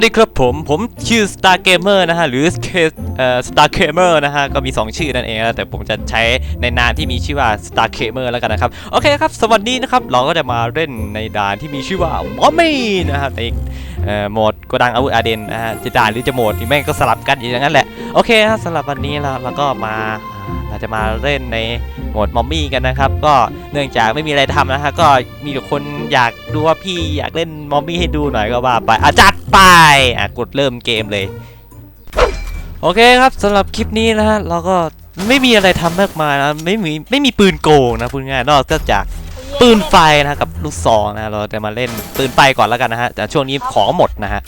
วัสดีครับผม ผมชื่อ Star Gamer นะฮะ หรือ K เอ่อ Star Gamer นะฮะ ก็มี 2 ชื่อนั่นเองนะแต่ผมจะใช้ในนามที่มีชื่อว่า Star Gamer แล้วกันนะครับ โอเคครับ สวัสดีนะครับ เราก็จะมาเล่นในด่านที่มีชื่อว่า m o m m y นะฮะในเอ่อโหมดโกดังอาวุธอาเดนนะฮะจะด่านหรือจะโหมดนี่แม่งก็สลับกันอย่างนั้นแหละ โอเคครับสำหรับวันนี้เราเราก็มา เราจะมาเล่นในโหมดมอมมี่กันนะครับ ก็เนื่องจากไม่มีอะไรทำนะฮะก็มีแต่คนอยากดูว่าพี่อยากเล่นมอมมี่ให้ดูหน่อยก็ว่าไปอะจัดไปอะกดเริ่มเกมเลย โอเคครับสำหรับคลิปนี้นะฮะเราก็ไม่มีอะไรทำมากมายนะไม่มีไม่มีปืนโกงนะพูดง่ายๆนอกจากปืนไฟนะกับลูกซองนะเราจะมาเล่นปืนไฟก่อนแล้วกันนะฮะแต่ช่วงนี้ของหมดนะฮะ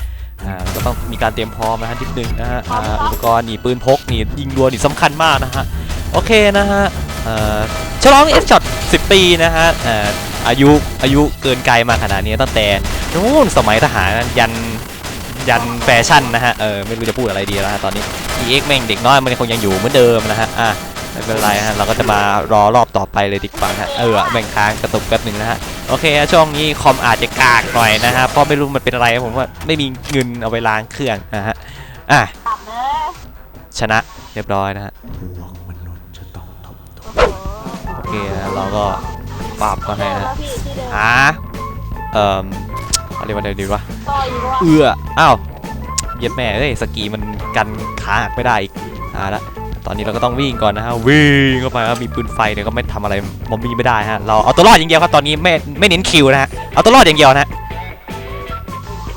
อ่าก็ต้องมีการเตรียมพร้อมนะฮะนิดนึงนะฮะอุปกรณ์นี่ปืนพกนี่ยิงรัวนี่สำคัญมากนะฮะ โอเคนะฮะเอ่อฉลองเอฟช็อต10 ปีนะฮะเอ่ออายุอายุเกินไกลมาขนาดนี้ตั้งแต่นู้นสมัยทหารยันยันแฟชั่นนะฮะ เออไม่รู้จะพูดอะไรดีแล้วฮะตอนนี้ EX แม่งเด็กน้อยมันคงยังอยู่เหมือนเดิมนะฮะ อะไม่เป็นไรฮะเราก็จะมารอรอบต่อไปเลยดีกว่าฮะ เออแบ่งทางกระตุกแป๊บหนึ่งนะฮะ โอเคฮะช่วงนี้คอมอาจจะกากหน่อยนะฮะเพราะไม่รู้มันเป็นอะไรผมว่าไม่มีเงินเอาไปล้างเครื่องนะฮะ อะตับเลยชนะเรียบร้อยนะฮะโอ เคนะเราก็ปรับก็ให้เดินนะแล้วพี่ที่เดินหาเอ่ออะไรมาเดี๋ยวดีวะต่ออยู่ว่าเอื้ออ้าวเย็บแม่เอ้ยสกีมันกันขาหักไม่ได้อีกอ่าละตอนนี้เราก็ต้องวิ่งก่อนนะฮะวิ่งเข้าไปครับมีปืนไฟเนี่ยก็ไม่ทำอะไรมอมมี่ไม่ได้ฮะเราเอาตัวรอดอย่างเดียวครับตอนนี้ไม่ไม่เน้นคิวนะฮะเอาตัวรอดอย่างเดียวนะฮะ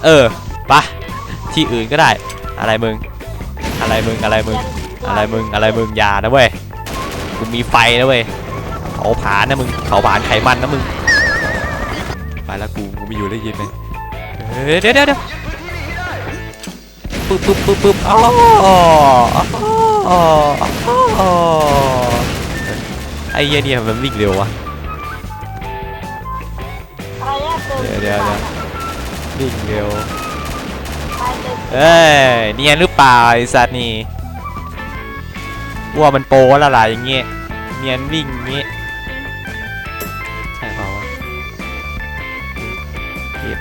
เออไปะที่อื่นก็ได้ อะไรมึง อะไรมึงอะไรมึง อะไรมึงอะไรมึงอย่านะเว้ยกูมีไฟนะเว้ย เผาผลาญนะมึงเผาผลาญไขมันนะมึงไปแล้วกูกูไม่อยู่ได้ยินไหมเฮ้ยเดี๋ยวเดี๋ยวเดี๋ยวปึ๊บปึ๊บปึ๊บปึ๊บอ๋ออ๋ออ๋อไอ้เหี้ยเนี่ยมันวิ่งเร็ววะเดินเดี๋ยวเดี๋ยวเดี๋ยววิ่งเร็วเอ้ยเนียนหรือเปล่าไอ้สัตว์นี่ว่ามันโปแล้วล่ะอย่างเงี้ยเนียนวิ่งอย่างเงี้ย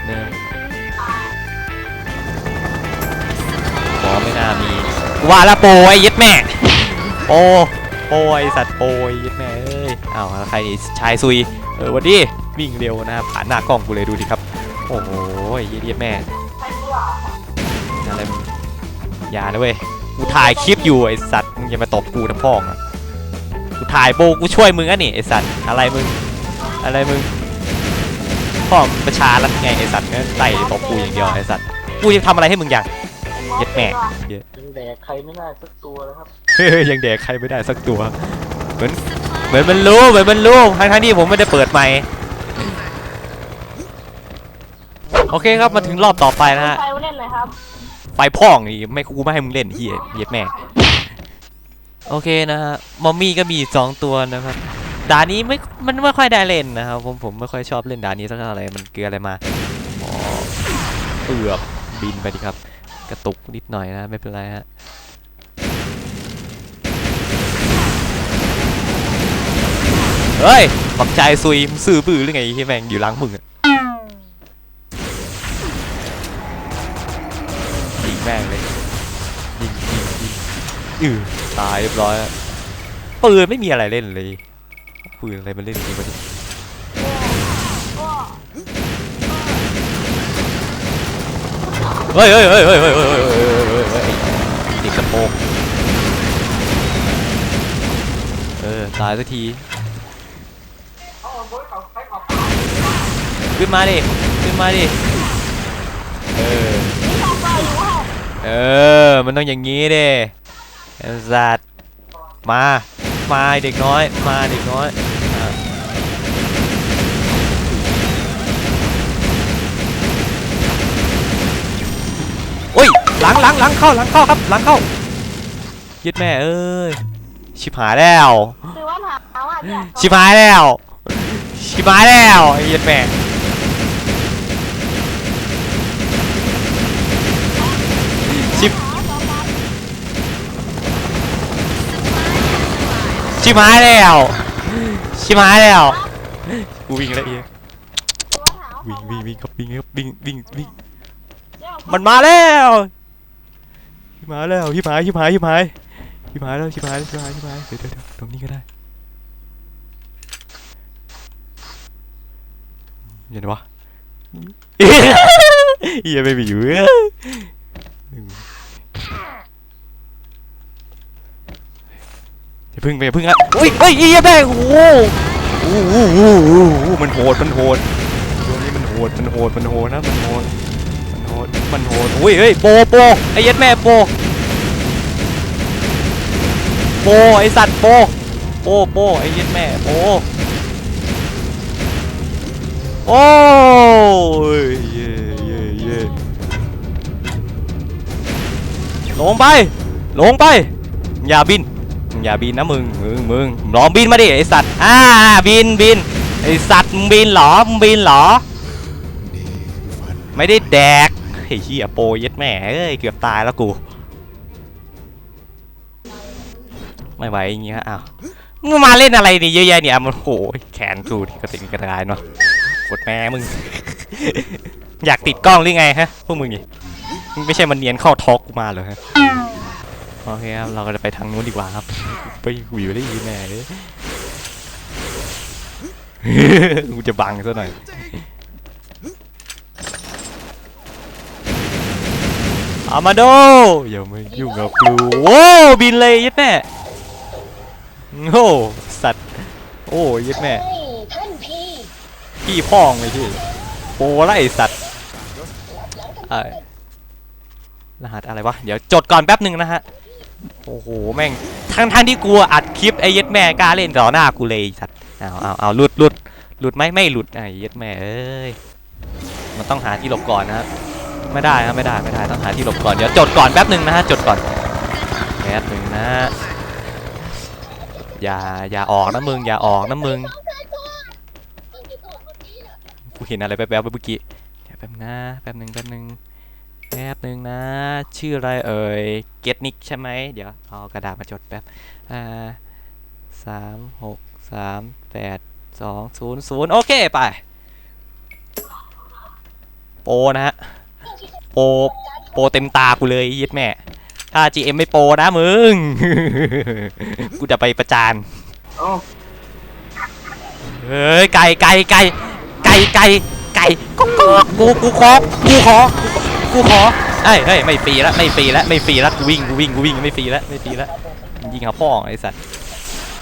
เก็บเนิมบอไม่น่ามีว่าและโปไอ้เย็ดแม่โปโปไอ้สัตว์โปไอ้เย็ดแม่เอ้ยอ้าวแล้วใครนี่ชายซุยเออหวันดีวิ่งเร็วนะครับผ่านหน้ากล้องกูเลยดูดิครับ โอ้โหไอ้เย็ดแม่ไปดีกว่าอะไรมึงอย่านะเว้ยกูถ่ายคลิปอยู่ไอสัตว์มึงอย่ามาตบกูทั้งพ่องอะกูถ่ายโบกูช่วยมึงอะนี่ไอสัตว์อะไรมึงอะไรมึง พ่อมึงประชารัฐไงไอสัตว์เนี่ยไต่ตบกูอย่างเดียวไอสัตว์กูยังทำอะไรให้มึงอย่าง เย็ดแม่เหี้ยยังแดกใครไม่ได้สักตัวเลยครับเฮ้ยยังแดกใครไม่ได้สักตัว เหมือนเหมือนมันรู้เหมือนมันรู้ทั้งทั้งๆที่ผมไม่ได้เปิดไมค์โอเคครับมาถึงรอบต่อไปนะฮะไปเล่นเลยครับ ไฟพ่องนี่ไม่กูไม่ให้มึงเล่นเฮียเหี้ย็ดแม่ โอเคนะฮะ มอมมี่ก็มีสองตัวนะครับ ด่านนี้ไม่ มันไม่ค่อยได้เล่นนะครับผมผมไม่ค่อยชอบเล่นด่านนี้สักเท่าไหร่มันเกลืออะไรมาอ๋อเอือบบินไปดิครับ กระตุกนิดหน่อยนะไม่เป็นไรฮะเฮ้ยปักใจซุยมซื่อบื้อหรือไงที่แม่งอยู่หล้างมึงอะยิงแม่งเลยยิงยิงยิงอือตายเรียบร้อยปืนไม่มีอะไรเล่นเลย ปืนอะไรมันเล่นจริงวะเนี่ยเฮ้ยเฮ้ยเฮ้ยเฮ้ยเฮ้ยเฮ้ยเฮ้ยเฮ้ยเฮ้ยเฮ้ยเด็กกระโปรงเออตายสักทีขึ้นมาดิขึ้นมาดิเออเออมันต้องอย่างงี้ดิไอ้สัตว์มา มาไอ้เด็กน้อย มาเด็กน้อยอะโอ้ยหลังหลังหลังเข้าหลังเข้าครับหลังเข้ายึดแม่เอ้ยชิบหายแล้วคือว่าถามว่าเนี่ยชิบหายแล้วชิบหายแล้วไอ้ยึดแม่ชิบ ชิบหายแล้ว ชิบหายแล้ว กูวิ่งแล้วเอียวิ่งวิ่งวิ่งครับวิ่งครับวิ่งวิ่งวิ่งมันมาแล้วชิมายแล้วชิบหายชิบหายชิบหายชิบหายแล้วชิบหายชิบหายชิบหายเดี๋ยวเดี๋ยวตรงนี้ก็ได้เห็นปะเฮียไม่มีอยู่เอ้ยอย่า พึ่งไปพึ่งอะอุ้ยเฮ้ยเฮียแม่งโอ้โหโอ้โหโอ้โหมันโหดมันโหดตัวนี้มันโหดมันโหดมันโหดนะมันโหดมันโหดมันโหดอุ้ยเฮ้ยโปโปไอ้ยัดแม่โปโปไอ้สัตว์โปโปโปไอ้ยัดแม่โปโอ้ยเย่เย่เย่ลงไปลงไปอย่าบิน อย่าบินนะมึงมึงมึงลองบินมาดิไอสัตว์อ่าบินบินไอสัตว์มึงบินหรอมึงบินหรอ ไม่ได้แดกไอ้เหี้ยโปย็ดแม่เอ้ยเกือบตายแล้วกู ไม่ไหวอย่างเงี้ยอ้าวมึงมาเล่นอะไรนี่เยอะแยะเนี่ยมันโหแขนกูกระติกกระดายเนาะปวดแม่มึง อยากติดกล้องหรือไงฮะพวกมึงนี่มึงไม่ใช่มันเนียนเข้าทอกกูมาเหรอฮะ โอเคครับ เราก็จะไปทางนู้นดีกว่าครับ ไปกูอยู่ได้ยินแน่เลยกูจะบังซะหน่อยอามาโดอย่ามายุ่งกับกูโอ้บินเลยยัดแม่โอ้สัตว์ โอ้ยัดแม่พี่พ่องเลยพี่โอ้ไรสัตว์รหัสอะไรวะ เดี๋ยวจดก่อนแป๊บหนึ่งนะฮะ โอ้โหแม่งทั้งทั้งที่กูอัดคลิปไอ้เย็ดแม่กล้าเล่นต่อหน้ากูเลยสัตว์เอาเอาเอาหลุดหลุดหลุดไหมไม่หลุดไอ้เย็ดแม่เอ้ยมันต้องหาที่หลบก่อนนะครับไม่ได้ครับไม่ได้ไม่ได้ต้องหาที่หลบก่อนเดี๋ยวจดก่อนแป๊บหนึ่งนะฮะจดก่อนแป๊บหนึ่งนะอย่าอย่าออกนะมึงอย่าออกนะมึงกูเห็นอะไรแป๊บๆเมื่อกี้เดี๋ยวแป๊บนะแป๊บหนึ่งแป๊บหนึ่ง ป๊บหนึ่งนะ ชื่ออะไรเอ่ย เกตนิกใช่ไหม เดี๋ยวเอากระดาษมาจดแป๊บ อ่าสามหกสามแปดสองศูนย์ศูนย์โอเค ไป โปนะฮะ โป โปเต็มตากูเลยยึดแม่ ถ้า GM ไม่โปนะมึง กูจะไปประจานเฮ้ย ไก่ไก่ไก่ไก่ไก่ไก่ก็ก็กูกูขอกูขอ กูขอเอ้เฮ้ยไม่ฟรีแล้วไม่ฟรีแล้วไม่ฟรีแล้วกูวิ่งกูวิ่งกูวิ่งไม่ฟรีแล้วไม่ฟรีแล้วยิงหาพ่องไอ้สัตว์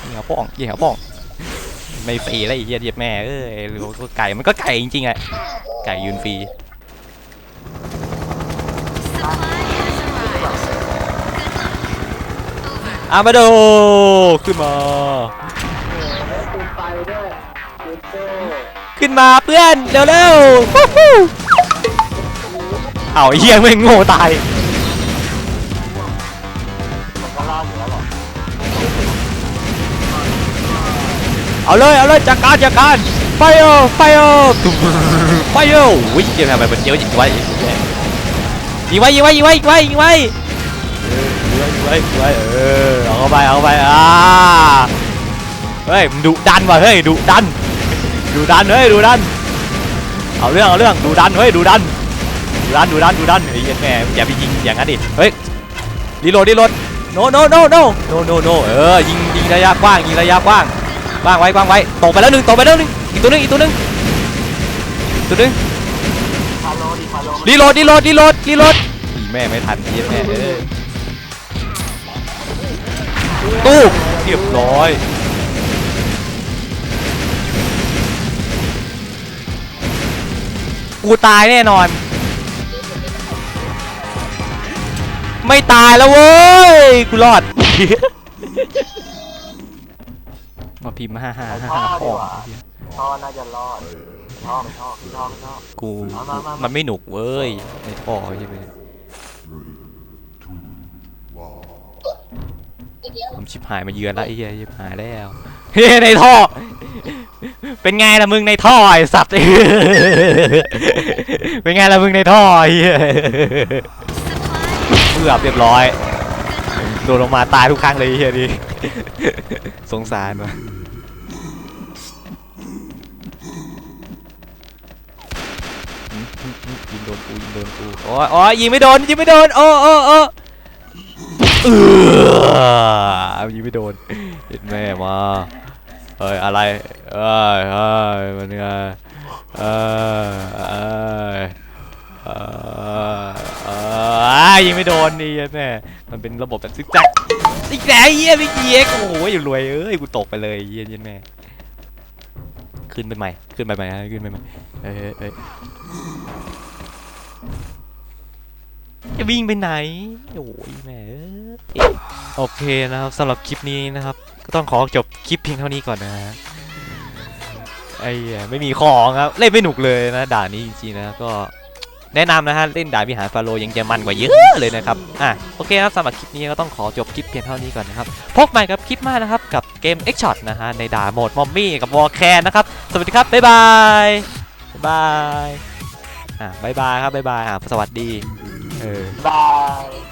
ยิงหาพ่องยิงหาพ่องไม่ฟรีแล้วไอ้เหี้ยเดียแม่เอ้ยหรือว่าไก่มันก็ไก่จริงๆอะไก่ยืนฟรีอามาโดขึ้นมาขึ้นมาเพื่อนเร็วเร็วๆ เอาเฮียไม่งโง่ตายเอาเลยเอาเลยจัดการจัดการไฟเออไฟเออไฟเออวิ่งยังทำไมมันเจียวยิงไว้ยิงไว้ยิงไว้ยิงไว้ยิงไว้ยิงไว้ไว้ไว้เออเอาเข้าไปเอาาไปอ่าเฮ้ยดุดันว่ะเฮ้ยดุดันดุดันเฮ้ยดุดันเอาเรื่องเอาเรื่องดุดันเฮ้ยดุดัน ดุดันดุดันดุดันไอ้เหี้ยแม่อย่าไปยิงอย่างนั้นดิเฮ้ยรีโหลดรีโหลด no no no no no no no เออยิงยิงระยะกว้างยิงระยะกว้างกว้างไว้กว้างไว้ตกไปแล้วหนึ่งตกไปแล้วหนึ่งอีกตัวหนึงอีกตัวหนึงตัวหนึงพาโลดิพาโลรีโหลดรีโหลดรีโหลดรีโหลดอีแม่ไม่ทันเหี้ยแม่เออตู้เรียบร้อยกูตายแน่นอน ไม่ตายแล้วเว้ย กูรอด มาพิมพ์ห้าห้าห้าห้าพ่อท่อน่าจะรอดท่อไม่ท่อท่อไม่ท่อกูมามามามัมันไม่หนุกเว้ย ในท่อใช่ไหมผมชิบหายมาเยือนแล้วไอ้เหี้ยชิบหายแล้ว เฮ้ยในท่อ เป็นไงล่ะมึงในท่อไอ้สัตว์เป็นไงล่ะมึงในท่อไอ้เหี้ยเกือบเรียบร้อยโดนลงมาตายทุกครั้งเลยเหี้ยดิสงสารวะยิงโดนกูยิงโดนกูโอ้ยโอ้ยยิงไม่โดนยิงไม่โดนโอ้โอ้โอ้เออยิงไม่โดนเห็นแม่มาเฮ้ยอะไรเอ้ยเฮ้ยมันไงเอ้ยเอ้ยเอ้ย อ้ยยิงไม่โดนนี่เหี้ยแม่มันเป็นระบบแบบซิกแซกอีกแล้วเยี่ยไม่เกียกโอ้โหอยู่รวยเอ้ยกูตกไปเลยเยี่ยเยี่ยแม่ขึ้นไปใหม่ขึ้นไปใหม่ฮะขึ้นไปใหม่เอ้ยเอ้ยเอ้ยจะวิ่งไปไหนโอ้ยแม่โอเคนะครับสำหรับคลิปนี้นะครับ ก็ต้องขอจบคลิปเพียงเท่านี้ก่อนนะฮะไอ้ไม่มีของครับเล่นไม่หนุกเลยนะด่านนี้จริงๆนะก็ แนะนำนะฮะเล่นด่าบวิหารฟาโรยังจะมันกว่าเยอะเลยนะครับอะโอเคครับสำหรับคลิปนี้ก็ต้องขอจบคลิปเพียงเท่านี้ก่อนนะครับพบใหม่กับคลิปหน้านะครับกับเกม X Shot นะฮะในด่าโหมดมอมมี่กับวอลแคนนะครับสวัสดีครับบ๊ายบายบายอะบ๊ายบายครับบ๊ายบายอะสวัสดีเออบาย